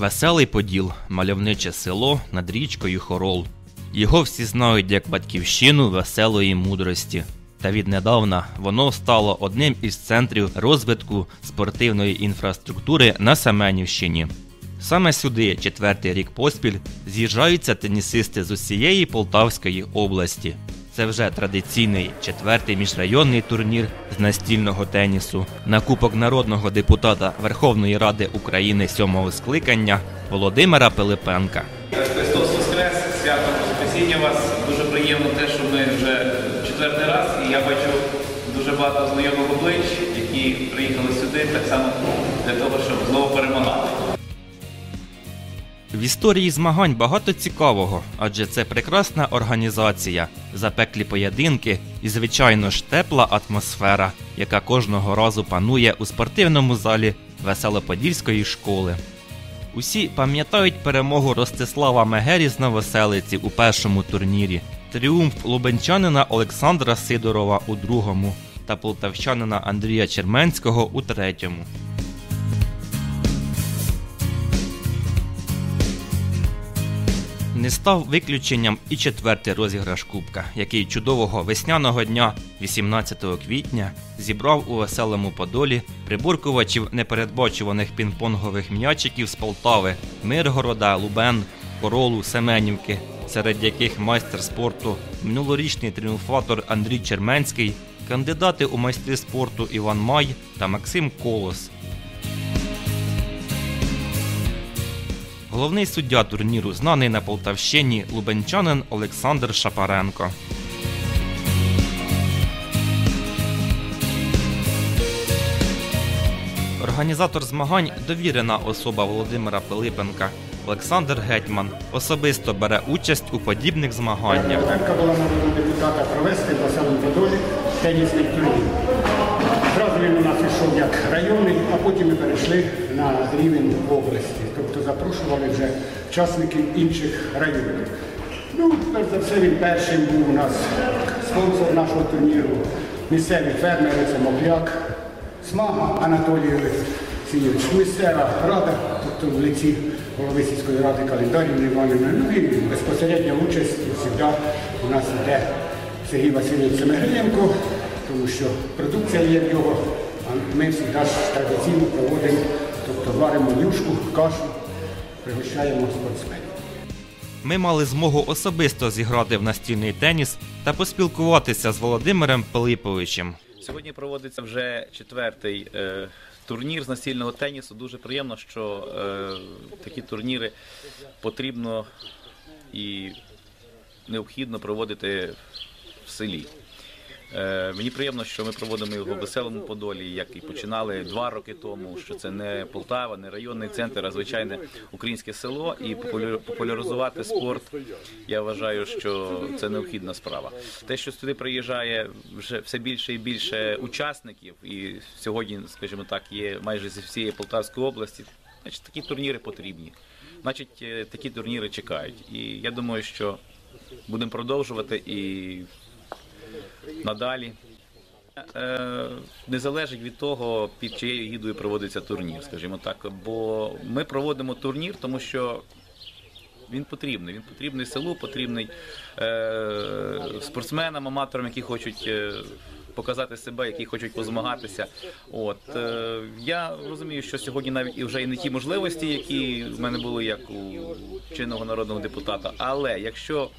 Веселий Поділ мальовниче село над річкою Хорол. Його всі знають як батьківщину веселої мудрості. Та віднедавна воно стало одним із центрів розвитку спортивної інфраструктури на Семенівщині. Саме сюди, четвертий рік поспіль, з'їжджаються тенісисти з усієї Полтавської області. Це вже традиційний четвертий міжрайонний турнір з настільного тенісу на Кубок народного депутата Верховної Ради України сьомого скликання Володимира Пилипенка. Христос Воскрес, свято Воскресіння вас. Дуже приємно те, що ми вже четвертий раз, і я бачу дуже багато знайомих облич, які приїхали сюди так само для того, щоб знову перемагати. В історії змагань багато цікавого, адже це прекрасна організація, запеклі поєдинки і, звичайно ж, тепла атмосфера, яка кожного разу панує у спортивному залі Веселоподільської школи. Усі пам'ятають перемогу Ростислава Мегері з Новоселиці у першому турнірі, тріумф лубенчанина Олександра Сидорова у другому та полтавчанина Андрія Черменського у третьому. Не став виключенням і четвертий розіграш Кубка, який чудового весняного дня, 18 квітня, зібрав у веселому Подолі приборкувачів непередбачуваних пінг-понгових м'ячиків з Полтави, Миргорода, Лубен, Королу, Семенівки, серед яких майстер спорту, минулорічний тріумфатор Андрій Черменський, кандидати у майстри спорту Іван Май та Максим Колос. Головний суддя турніру знаний на Полтавщині лубенчанин Олександр Шапаренко. Організатор змагань довірена особа Володимира Пилипенка. Олександр Гетьман особисто бере участь у подібних змаганнях. Депутата провести в Веселому Подолі тенісний турнір. Зразу він у нас йшов як районний, а потім ми перейшли на рівень області. Тобто запрошували вже учасників інших районів. Ну, перш за все, він першим був у нас спонсор нашого турніру. Місцеві фермери, це Мопляк, Смага Анатолій Олексійович, місцева рада, тобто в лиці голови сільської ради календарів Іванівни. Ну і безпосередня участь завжди у нас йде Сергій Васильович Семигрієнко, тому що продукція є в його, а ми завжди ж традиційно проводимо, тобто варимо юшку, кашу, пригощаємо спортсменів. Ми мали змогу особисто зіграти в настільний теніс та поспілкуватися з Володимиром Пилиповичем. Сьогодні проводиться вже четвертий е, турнір з настільного тенісу. Дуже приємно, що е, такі турніри потрібно і необхідно проводити в селі. Е, мені приємно, що ми проводимо його в веселому Подолі, як і починали два роки тому. Що це не Полтава, не районний центр, а звичайне українське село. І популя- популяризувати спорт. Я вважаю, що це необхідна справа. Те, що сюди приїжджає вже все більше і більше учасників, і сьогодні, скажімо так, є майже зі всієї Полтавської області. Значить, такі турніри потрібні. Значить, е, такі турніри чекають. І я думаю, що будемо продовжувати і надалі. Е, Не залежить від того, під чиєю гідою проводиться турнір, скажімо так. Бо ми проводимо турнір, тому що він потрібний. Він потрібний селу, потрібний е, спортсменам, аматорам, які хочуть. Показати себе, які хочуть позмагатися. От е, я розумію, що сьогодні навіть і вже і не ті можливості, які в мене були як у чинного народного депутата. Але якщо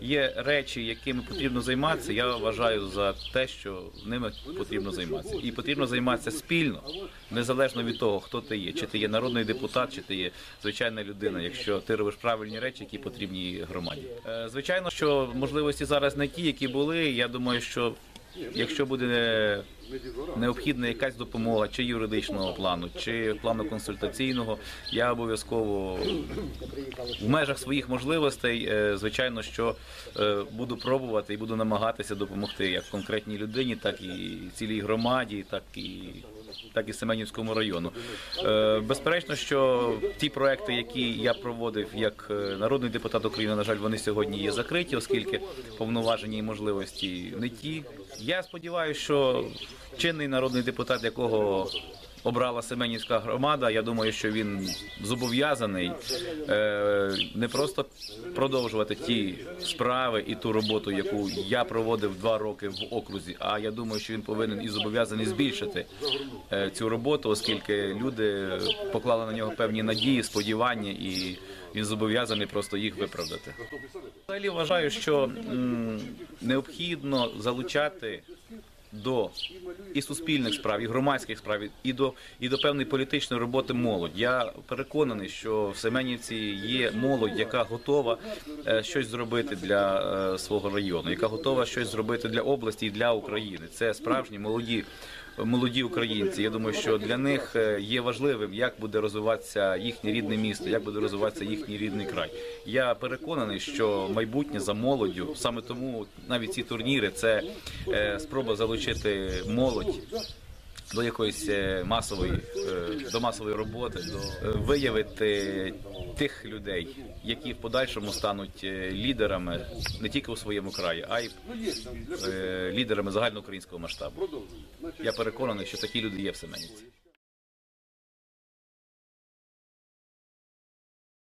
є речі, якими потрібно займатися, я вважаю за те, що ними потрібно займатися. І потрібно займатися спільно, незалежно від того, хто ти є, чи ти є народний депутат, чи ти є звичайна людина, якщо ти робиш правильні речі, які потрібні громаді. Е, Звичайно, що можливості зараз не ті, які були. Я думаю, що якщо буде необхідна якась допомога, чи юридичного плану, чи плану консультаційного, я обов'язково в межах своїх можливостей, е, звичайно, що е, буду пробувати і буду намагатися допомогти як конкретній людині, так і цілій громаді, так і. Так і Семенівському району. Е, Безперечно, що ті проекти, які я проводив як народний депутат України, на жаль, вони сьогодні є закриті, оскільки повноважені і можливості не ті. Я сподіваюся, що чинний народний депутат, якого обрала Семенівська громада. Я думаю, що він зобов'язаний е, не просто продовжувати ті справи і ту роботу, яку я проводив два роки в окрузі. А я думаю, що він повинен і зобов'язаний збільшити е, цю роботу, оскільки люди поклали на нього певні надії, сподівання, і він зобов'язаний просто їх виправдати. Взагалі вважаю, що необхідно залучати до і суспільних справ, і громадських справ, і до і до певної політичної роботи молодь. Я переконаний, що в Семенівці є молодь, яка готова е, щось зробити для е, свого району, яка готова щось зробити для області і для України. Це справжні молоді. Молоді українці, я думаю, що для них е, є важливим, як буде розвиватися їхнє рідне місто, як буде розвиватися їхній рідний край. Я переконаний, що майбутнє за молоддю, саме тому навіть ці турніри це е, спроба залучити молодь до якоїсь е, масової е, до масової роботи, до е, виявити тих людей, які в подальшому стануть лідерами не тільки у своєму краї, а й лідерами загальноукраїнського масштабу. Я переконаний, що такі люди є в Семенівці.